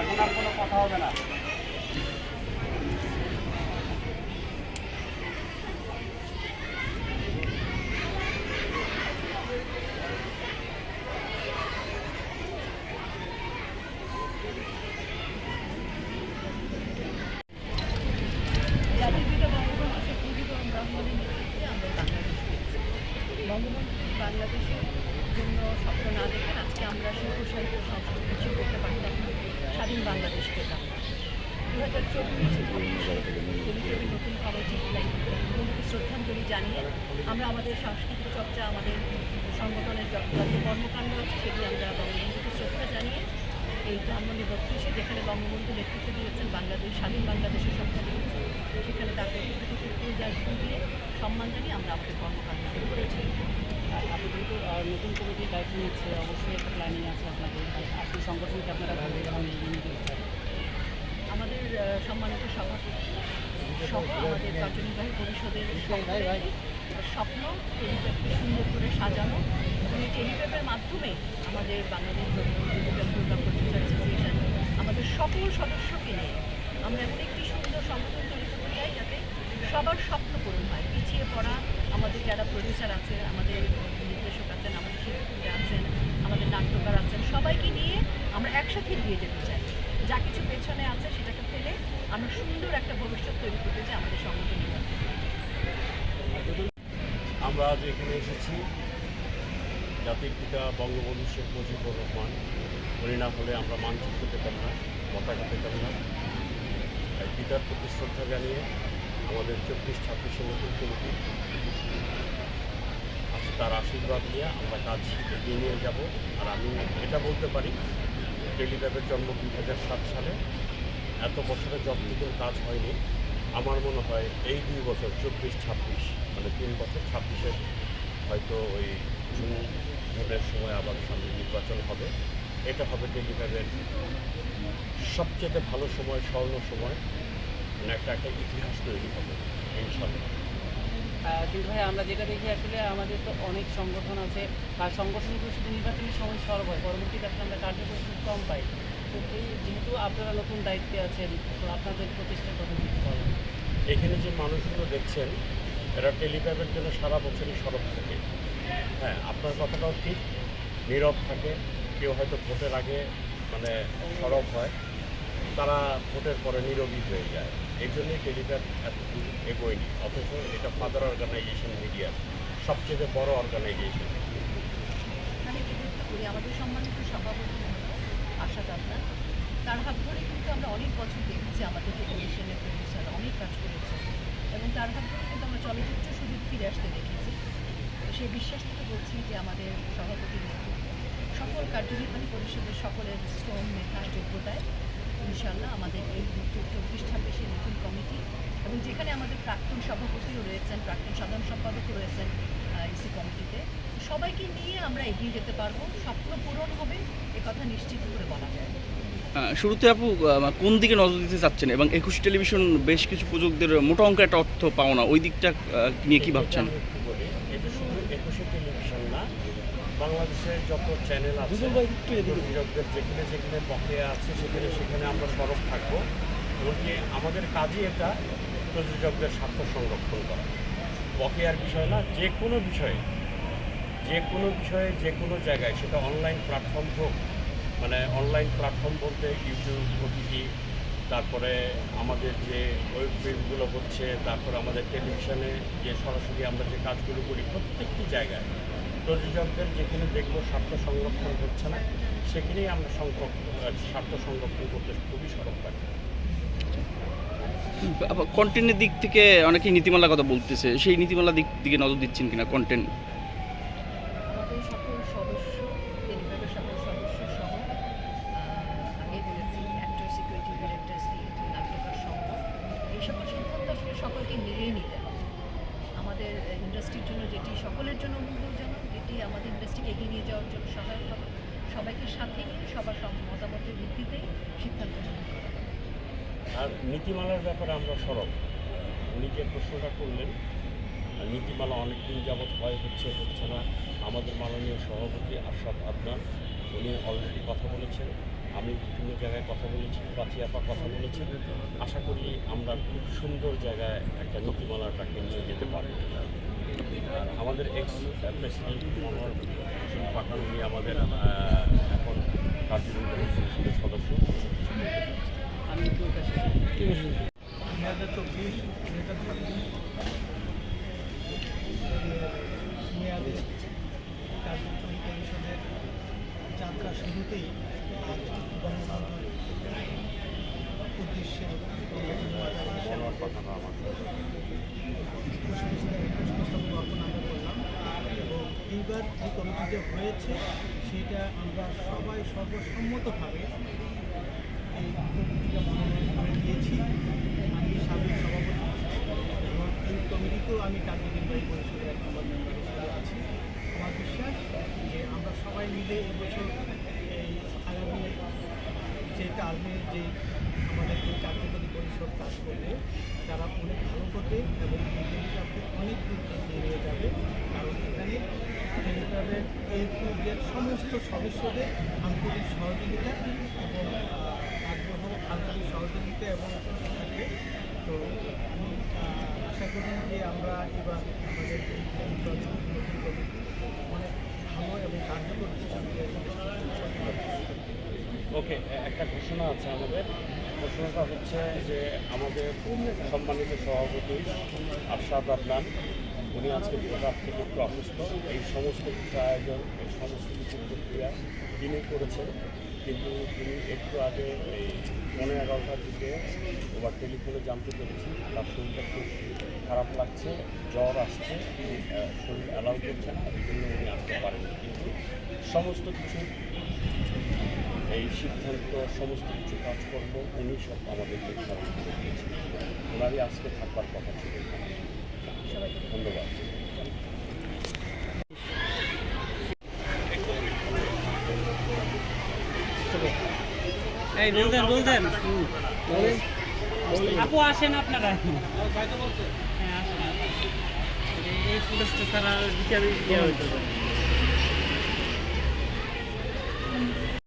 এখন আর কোনো কথা হবে না জাতির পিতা বঙ্গবন্ধু শেখ মুজিবুর রহমানের নেতৃত্বে আমরা বাংলাদেশ পেয়েছি বঙ্গবন্ধু বাংলাদেশের জন্য স্বপ্ন না দেখেন আজকে আমরা সাহিত্য সংস্কৃতি কিছু করতে পারতাম স্বাধীন বাংলাদেশ পেতাম দু হাজার চব্বিশ পবিত্রবী নতুন কমিটি বঙ্গবন্ধুকে শ্রদ্ধাঞ্জলি জানিয়ে আমরা আমাদের সাংস্কৃতিক চর্চা, আমাদের সংগঠনের যত কর্মকাণ্ড আছে সেটি আমরা বঙ্গবন্ধুকে শ্রদ্ধা জানিয়ে এই বত্রিশে যেখানে বঙ্গবন্ধু নেতৃত্ব দিয়েছেন বাংলাদেশ, স্বাধীন বাংলাদেশের স্বপ্ন সেখানে ফুল দিয়ে সম্মান জানিয়ে আমরা আমাদের কর্মকাণ্ড শুরু করেছি। আপনি যেহেতু আহ, নতুন কমিটির দায়িত্ব নিচ্ছে অবশ্যই একটা প্ল্যানিং আছে আপনাদের। আপনি সংগঠনকে আপনারা চান। আমাদের সম্মানিত সভাপতি সহ আমাদের কার্যনির্বাহী পরিষদের স্বপ্ন টেলিপ্যাপকে সুন্দর করে সাজানো। এবং এই টেলিপ্যাপের মাধ্যমে আমাদের বাংলাদেশ প্রোগ্রাম প্রডিউসার অ্যাসোসিয়েশন আমাদের সকল সদস্যকে নিয়ে আমরা এমন একটি সুন্দর সংগঠন তৈরি করতে চাই যাতে সবার স্বপ্ন পূরণ হয়। পিছিয়ে পড়া, আমাদের যারা প্রডিউসার আছে, আমাদের নির্দেশক আছেন, আমাদের শিল্পীরা আছেন, আমাদের নাট্যকার আছেন, সবাইকে নিয়ে আমরা একসাথে এগিয়ে যেতে চাই। যা কিছু পেছনে আছে সেটাকে ফেলে আমরা সুন্দর একটা ভবিষ্যৎ তৈরি করতে চাই আমাদের সংগঠনের আমরা আজ এখানে এসেছি। জাতির পিতা বঙ্গবন্ধু শেখ মুজিবুর রহমান। উনি না হলে আমরা মানচিত্র পেতাম না, পতাকা পেতাম না। তাই পিতার প্রতি শ্রদ্ধা জানিয়ে আমাদের চব্বিশ ছাব্বিশের নতুন কমিটি। তার আশীর্বাদ নিয়ে আমরা কাজ এগিয়ে নিয়ে যাব। আর আমি এটা বলতে পারি টেলিগ্রাফের জন্ম দুই হাজার সাত সালে। এত বছরের যতটুকু কাজ হয়নি। আমার মনে হয় এই দুই বছর, চব্বিশ, ছাব্বিশ মানে তিন বছর, ছাব্বিশের হয়তো ওই জুন জুনের সময় আবার সামনে নির্বাচন হবে। এটা হবে টেলিগ্রাফের সবচেয়ে ভালো সময়, স্বর্ণ সময়। একটা একটা ইতিহাস তৈরি হবে ইনশাল্লাহ কিন্তু ভাই আমরা যেটা দেখি আসলে আমাদের তো অনেক সংগঠন আছে বা সংগঠনগুলো শুধু নির্বাচনের সময় সরব হয় পরবর্তীতে আসলে আমরা কার্যকরী কম পাই। তো এই যেহেতু আপনারা নতুন দায়িত্বে আছেন তো আপনাদের প্রতিষ্ঠার কথা কি বলেন এখানে যে মানুষগুলো দেখছেন এরা টেলিগ্রাফের জন্য সারা বছরই সরব থাকে। হ্যাঁ আপনার কথাটাও ঠিক নীরব থাকে কেউ হয়তো ভোটের আগে মানে সরব হয়। তারা ভোটের পরে নীরবই হয়ে যায়। এই জন্যই টেলিগ্রাফ এত এগোয়নি। অথচ এটা ফাদার অর্গানাইজেশন মিডিয়ার সবচেয়ে বড় অর্গানাইজেশন। করি, আমাদের সম্মানিত সভাপতি আশা দাদা, তার হাত ধরে কিন্তু আমরা অনেক বছর দেখেছি আমাদের টেলিভিশনের প্রডিউসার অনেক কাজ করেছে। এবং তার হাত ধরে কিন্তু আমরা চলচ্চিত্র সুযোগ ফিরে আসতে দেখেছি। সেই বিশ্বাস থেকে বলছি যে আমাদের নেতৃত্বে সকল কার্যনির্বাহী পরিষদের সকলের শ্রম, মেধা, যোগ্যতায় ইনশাল্লাহ আমাদের এই চব্বিশ ছাব্বিশের নতুন কমিটি এবং যেখানে আমাদের প্রাক্তন সভাপতিও রয়েছেন প্রাক্তন সাধারণ সম্পাদকও রয়েছেন ইসি কমিটিতে। সবাইকে নিয়ে আমরা এগিয়ে যেতে পারব। স্বপ্ন পূরণ হবে কথা নিশ্চিত করে বলা যায়। শুরুতে আপু কোন দিকে নজর দিতে চাচ্ছেন? এবং একুশ টেলিভিশন বেশ কিছু প্রযোগদের মোটা অঙ্কের একটা অর্থ পাওনা ওই দিকটা নিয়ে কি ভাবছেন এটা আমি একটু বলি এটা শুধু একুশে টেলিভিশন না বাংলাদেশের যত চ্যানেল আছে প্রযোজকদের যেখানে যেখানে বকেয়া আছে সেখানে সেখানে আমরা সরব থাকব। এমনকি আমাদের কাজই এটা প্রযোজকদের স্বার্থ সংরক্ষণ করা। বকেয়ার বিষয় না যে কোনো বিষয়ে যে কোনো বিষয়ে যে কোনো জায়গায় সেটা অনলাইন প্ল্যাটফর্ম হোক মানে অনলাইন প্ল্যাটফর্ম বলতে ইউটিউব ওটিটি তারপরে আমাদের যে ওয়েব ফিল্মগুলো হচ্ছে তারপরে আমাদের টেলিভিশনে যে সরাসরি আমরা যে কাজগুলো করি প্রত্যেকটি জায়গায় প্রযোজকদের যেখানে দেখব স্বার্থ সংরক্ষণ হচ্ছে না সেখানেই আমরা সংরক্ষণ স্বার্থ সংরক্ষণ করতে খুবই সরব থাকি কন্টেন্টের দিক থেকে অনেকেই নীতিমালার কথা বলতেছে সেই নীতিমালার দিক দিকে নজর দিচ্ছেন কিনা কন্টেন্ট সকলকে মিলিয়ে নিতে হবে। আমাদের ইন্ডাস্ট্রির জন্য যেটি সকলের জন্য মঙ্গলজনক যেটি আমাদের ইন্ডাস্ট্রিকে এগিয়ে নিয়ে যাওয়ার জন্য সহায়ক হবে। সবাইকে সাথে নিয়ে সবার সম- মতামতের ভিত্তিতেই সিদ্ধান্ত আর নীতিমালার ব্যাপারে আমরা সরব। উনি যে প্রশ্নটা করলেন নীতিমালা অনেকদিন যাবৎ হয় হচ্ছে হচ্ছে না, আমাদের মাননীয় সভাপতি আশরাফ আদনান, উনি অলরেডি কথা বলেছেন, আমি বিভিন্ন জায়গায় কথা বলেছি, বাচিয়াপা কথা বলেছেন। আশা করি আমরা খুব সুন্দর জায়গায় একটা নীতিমালাটাকে নিয়ে যেতে পারব। আমাদের এক্স প্রেসিডেন্ট মনোহর হোসেন পাঠান উনি আমাদের এখন পরিষদের সদস্য। দুই হাজার চব্বিশ দুই পরিষদের যাত্রা শুরুতেই বঙ্গবন্ধুর উদ্দেশ্যে মনোহর পাঠান আমার এইবার যে কমিটিটা হয়েছে, সেটা আমরা সবাই সর্বসম্মতভাবে এই কমিটিটা মনোনয়ন করে দিয়েছি। আমি সাবেক সভাপতি এবং এই কমিটিতেও আমি কার্যনির্বাহী পরিষদের এক নম্বর মেম্বার হিসেবে আছি। আমার বিশ্বাস যে আমরা সবাই মিলে এবছর এই আগামী যে টার্মে যে আমাদের কার্যকরী পরিষদ কাজ করবে। তারা অনেক ভালো করবে এবং টেলিগ্রাফকে অনেক দূর নিয়ে যাবে। কারণ এখানে টেলিগ্রাফের এই গ্রুপের সমস্ত সদস্যদের আন্তরিক সহযোগিতা এবং আগ্রহ, আন্তরিক সহযোগিতা এবং থাকবে। তো আমি আশা করি যে আমরা এবার আমাদের অনেক ভালো এবং কার্যকর ওকে একটা ঘোষণা আছে আমাদের। ঘোষণাটা হচ্ছে যে আমাদের সম্মানিত সভাপতি আরশাদ আদনান, উনি আজকে রাত থেকে একটু অসুস্থ। এই সমস্ত কিছু আয়োজন, এই সমস্ত কিছু প্রক্রিয়া তিনি করেছেন। কিন্তু তিনি একটু আগে এই পনেরো এগারোটার দিকে ওবার টেলিফোনে জানতে পেরেছি, তার শরীরটা খুব খারাপ লাগছে, জ্বর আসছে শরীর অ্যালাউ করছে না জন্য উনি আসতে পারেন কিন্তু সমস্ত কিছু এই সিদ্ধান্ত, সমস্ত কিছু কাজকর্ম উনি সব আমাদেরকে সাহায্য করে দিয়েছেন। ওনারই আজকে থাকবার কথা ছিল ধন্যবাদ। আপু, আসেন আপনারা। হ্যাঁ